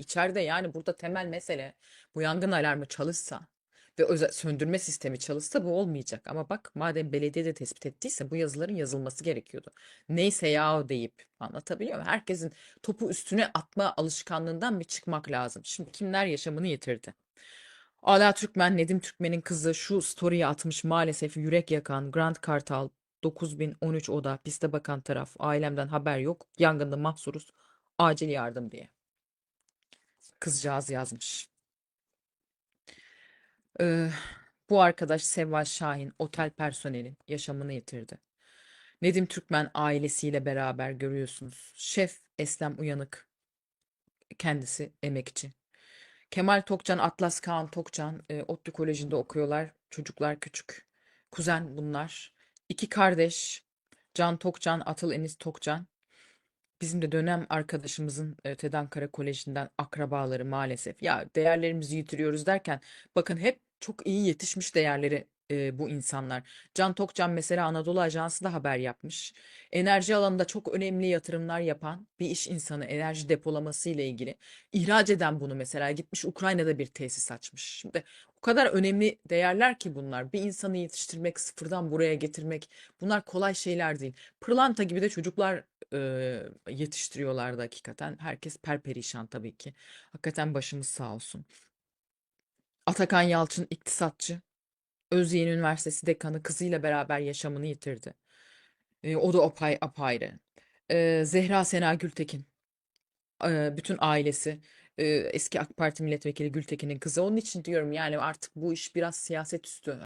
içeride yani burada temel mesele bu yangın alarmı çalışsa ve özel söndürme sistemi çalışsa bu olmayacak. Ama bak madem belediye de tespit ettiyse bu yazıların yazılması gerekiyordu. Neyse ya deyip anlatabiliyor muyum? Herkesin topu üstüne atma alışkanlığından bir çıkmak lazım. Şimdi kimler yaşamını yitirdi? Ala Türkmen, Nedim Türkmen'in kızı şu story'i atmış maalesef yürek yakan Grand Kartal 9013 oda piste bakan taraf ailemden haber yok yangında mahsuruz acil yardım diye. Kızcağız yazmış. Ee, bu arkadaş Sevval Şahin otel personelin yaşamını yitirdi. Nedim Türkmen ailesiyle beraber görüyorsunuz. Şef Eslem Uyanık kendisi emekçi. Kemal Tokcan, Atlas Kaan Tokcan e, ODTÜ Koleji'nde okuyorlar. Çocuklar küçük. Kuzen bunlar. İki kardeş. Can Tokcan, Atıl Enis Tokcan. Bizim de dönem arkadaşımızın e, TED Ankara Koleji'nden akrabaları maalesef. Ya değerlerimizi yitiriyoruz derken bakın hep çok iyi yetişmiş değerleri e, bu insanlar. Can Tokcan mesela Anadolu Ajansı da haber yapmış. Enerji alanında çok önemli yatırımlar yapan bir iş insanı enerji depolaması ile ilgili ihraç eden bunu mesela gitmiş Ukrayna'da bir tesis açmış. Şimdi o kadar önemli değerler ki bunlar. Bir insanı yetiştirmek, sıfırdan buraya getirmek bunlar kolay şeyler değil. Pırlanta gibi de çocuklar e, yetiştiriyorlardı hakikaten. Herkes perperişan tabii ki. Hakikaten başımız sağ olsun. Atakan Yalçın iktisatçı. Özyeğin Üniversitesi dekanı kızıyla beraber yaşamını yitirdi. E, o da apay, apayrı. E, Zehra Sena Gültekin. e, bütün ailesi. e, eski AK Parti milletvekili Gültekin'in kızı. Onun için diyorum yani artık bu iş biraz siyaset üstü.